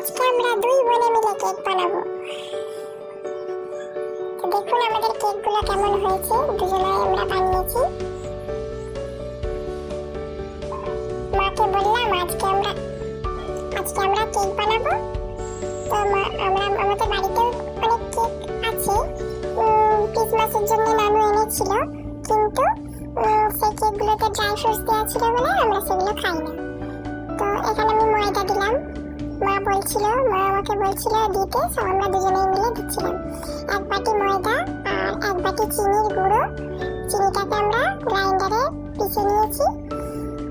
আজকে আমরা দুই বোনে মিলে কেক বানাবো। দেখুন আমাদের কেকগুলো কেমন হয়েছে। দুজনে আমরা বানিয়েছি। মাকে বললাম, আজকে আমরা আজকে আমরা কেক বানাবো। তো মা আমরা আমাদের বাড়িতেও অনেক কেক আছে। ক্রিসমাসের জন্য নানু এনেছিল। কিন্তু সেই কেকগুলোতে ড্রাই ফ্রুটস দেওয়া ছিল বলে আমরা সেগুলো খাই না তো এখানে আমি ময়দা দিলাম। বলছিল, মা আমাকে বলছিল দিতে সব আমরা দুজনেই মিলে দিচ্ছিলাম। এক বাটি ময়দা আর এক বাটি চিনির গুঁড়ো। চিনিটাকে আমরা গ্রাইন্ডারে পিষে নিয়েছি।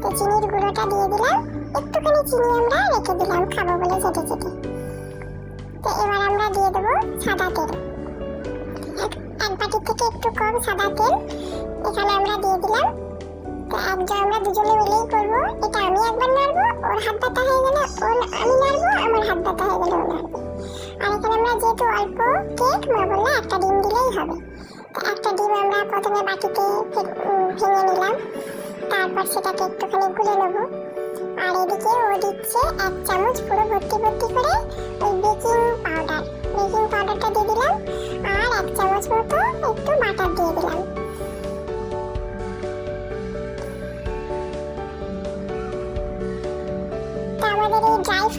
তো চিনির গুঁড়োটা দিয়ে দিলাম। একটুখানি চিনি আমরা রেখে দিলাম খাব বলে চেটে চেটে। তো এবার আমরা দিয়ে দেবো সাদা তেল। এক বাটির থেকে একটু কম সাদা তেল। এখানে আমরা দিয়ে দিলাম তো একজন আমরা দুজনে মিলেই করব, এটা আমি একবার নাড়বো, ওর হাত ব্যথা হয়ে গেলে ওর আমি নাড়বো, আমার হাত ব্যথা হয়ে গেলে ও নাড়বে। আর এখানে আমরা যেহেতু অল্প কেক মা বললে একটা ডিম দিলেই হবে। তো একটা ডিম আমরা প্রথমে বাটিতে ভেঙে নিলাম। তারপর সেটাকে একটুখানি গুলে নেব। আর এদিকে ও দিচ্ছে এক চামচ পুরো ভর্তি ভর্তি করে ওই বেকিং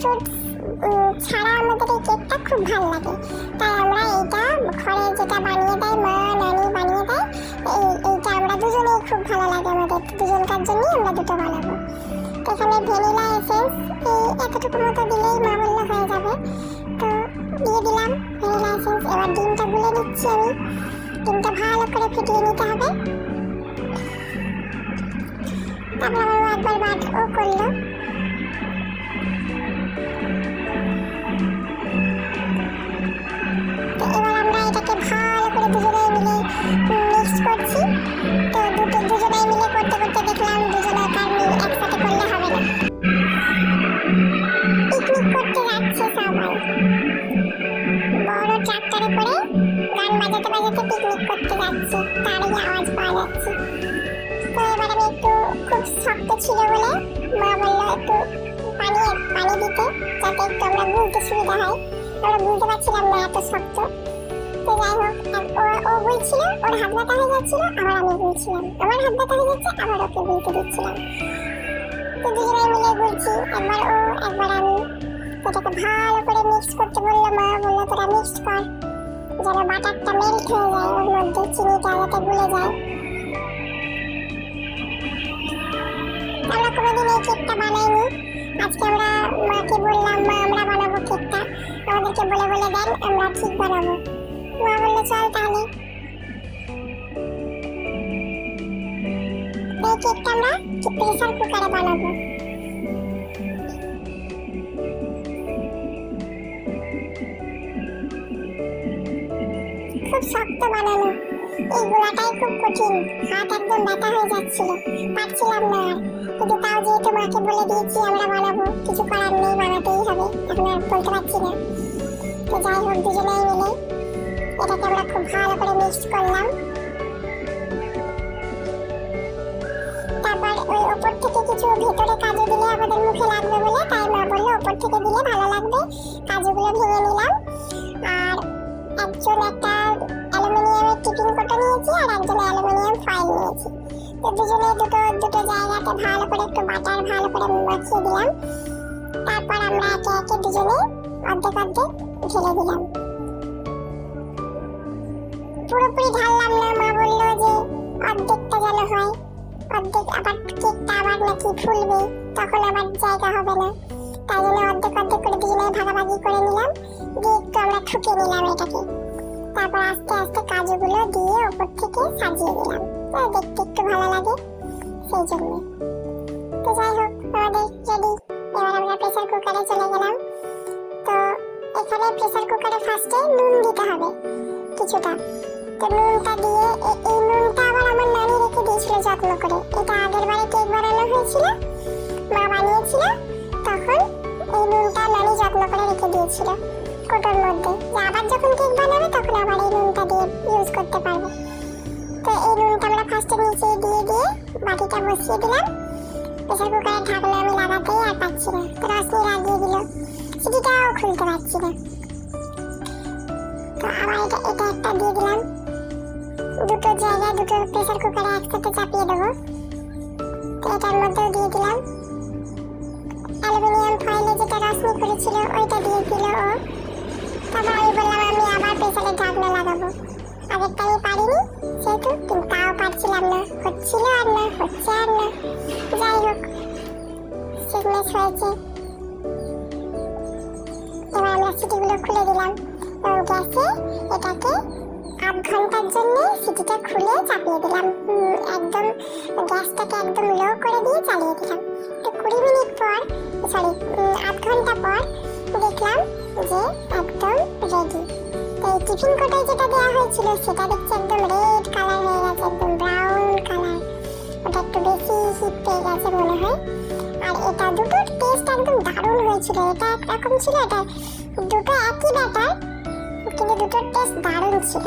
এই ছাড়া আমাদের এই কেকটা খুব ভালো লাগে তাই আমরা এইটা ঘরে যেটা বানিয়ে দেয় মা নানি বানিয়ে দেয় এই এইটা আমরা দুজনেই খুব ভালো লাগে আমাদের দুজনকার জন্যই আমরা দুটো বানাবো এখানে ভ্যানিলা এসেন্স এই এতটুকু মতো দিলেই মা বললে হয়ে যাবে তো দিয়ে দিলাম ভ্যানিলা এসেন্স এবার ডিমটা গুলে নিচ্ছি আমি ডিমটা ভালো করে ফুটিয়ে নিতে হবে তারপর আমার একবার বাদ ও করল। সবাই বড় ট্রাক্টরে করে গান বাজাতে বাজাতে পিকনিক করতে যাচ্ছে। তারই আওয়াজ পাওয়া যাচ্ছে। তো এবার আমি একটু খুব শক্ত ছিল বলে মা বলল একটু পানি পানি দিতে, যাতে একটু আমরা গুলতে সুবিধা হয়। আমরা বুঝতে পারছিলাম না এত শক্ত। তো যাই হোক ও বলছিল, ওর হাত ব্যথা হয়ে যাচ্ছিল, আবার আমি বলছিলাম। আমার হাত ব্যথা হয়ে যাচ্ছে, আবার ওকে বলতে দিচ্ছিলাম। তো দুজনে মিলে বলছি, একবার ও, একবার আমি। এটাকে ভালো করে মিক্স করতে বলল মা বলল তোরা মিক্স কর। যেন বাটারটা মেল্ট হয়ে যায়, ওর মধ্যে চিনিটা যাতে গুলে যায়। আমরা কোনোদিন এই কেকটা বানাইনি। আজকে আমরা মাকে বললাম, মা, আমরা বানাবো কেকটা। আমাদেরকে বলে বলে দেন, আমরা ঠিক বানাবো। মা বলল, চল তাহলে। এই কেকটা আমরা প্রেসার কুকারে বানাবো। শক্ত বানানো। এই গোলাটাই খুব কঠিন। হাত একদম ব্যথা হয়ে যাচ্ছিল। পারছিলাম না আর। কিন্তু তাও যেহেতু মাকে বলে দিয়েছি, আমরা বানাবো। কিছু করার নেই, বানাতেই হবে। এখন আর বলতে পারছি না। তো যাই হোক, দুজনেই মিলে এটাকে আমরা খুব ভালো করে মিক্স করলাম। তারপর ওই ওপর থেকে কিছু ভেতরে কাজু দিলে আমাদের মুখে লাগবে বলে, তাই মা বলল, ওপর থেকে দিলে ভালো লাগবে। কাজুগুলো ভেঙে নিলাম। দুজনে দুটো দুটো জায়গাতে ভালো করে একটু বাটার ভালো করে মাখিয়ে দিলাম। তারপর আমরা একে একে দুজনে অর্ধেক অর্ধেক ঢেলে দিলাম। পুরোপুরি ঢাললাম না, মা বলল যে অর্ধেকটা যেন হয়। অর্ধেক আবার কেকটা আবার নাকি ফুলবে, তখন আবার জায়গা হবে না। তাই জন্য অর্ধেক অর্ধেক করে ভাগাভাগি করে নিলাম, দিয়ে একটু আমরা ঠুকে নিলাম এটাকে। তারপর আস্তে আস্তে কাজুগুলো দিয়ে ওপর থেকে সাজিয়ে দিলাম। তো দেখতে একটু ভালো লাগে, সেই জন্য। তো যাই হোক, আমাদের রেডি। এবার আমরা প্রেসার কুকারে চলে গেলাম। তো এখানে প্রেসার কুকারে ফার্স্টে নুন দিতে হবে কিছুটা। তো নুনটা দিয়ে এই নুনটা আবার আমার নানি রেখে দিয়েছিল যত্ন করে। এটা আগের বারে কেক বানানো হয়েছিল, মা বানিয়েছিল, তখন এই নুনটা নানি যত্ন করে রেখে দিয়েছিল। কোটোর মধ্যে। আবার যখন কেক বানাবে, তখন আবার এই নুনটা দিয়ে ইউজ করতে পারবে। গ্যাসটা নিচে দিয়ে দিয়ে বাটিটা বসিয়ে দিলাম। আমি লাগাতেই আর পাচ্ছি না। তো রসনি দিল। খুলতে পারছি না। তো আবার এটা এটা একটা দিয়ে দিলাম। দুটো জায়গায় দুটো প্রেশার কুকারে সিটিগুলো খুলে দিলাম। গ্যাসে এটাকে আধ ঘণ্টার জন্য সিটিটা খুলে চাপিয়ে দিলাম। একদম গ্যাসটাকে একদম লো করে দিয়ে চালিয়ে দিলাম। তো কুড়ি মিনিট পর সরি আধ ঘণ্টা পর দেখলাম যে একদম রেডি তো এই টিফিন কোটায় যেটা দেওয়া হয়েছিল সেটা দেখছি একদম রেড কালার হয়ে গেছে, একদম ব্রাউন কালার ওটা একটু বেশি হিট পেয়ে গেছে মনে হয়। আর এটা দুটোর টেস্ট একদম দারুণ হয়েছিল। এটা একরকম ছিল, এটা ব্যাটার কিন্তু দুটোর টেস্ট দারুণ ছিল।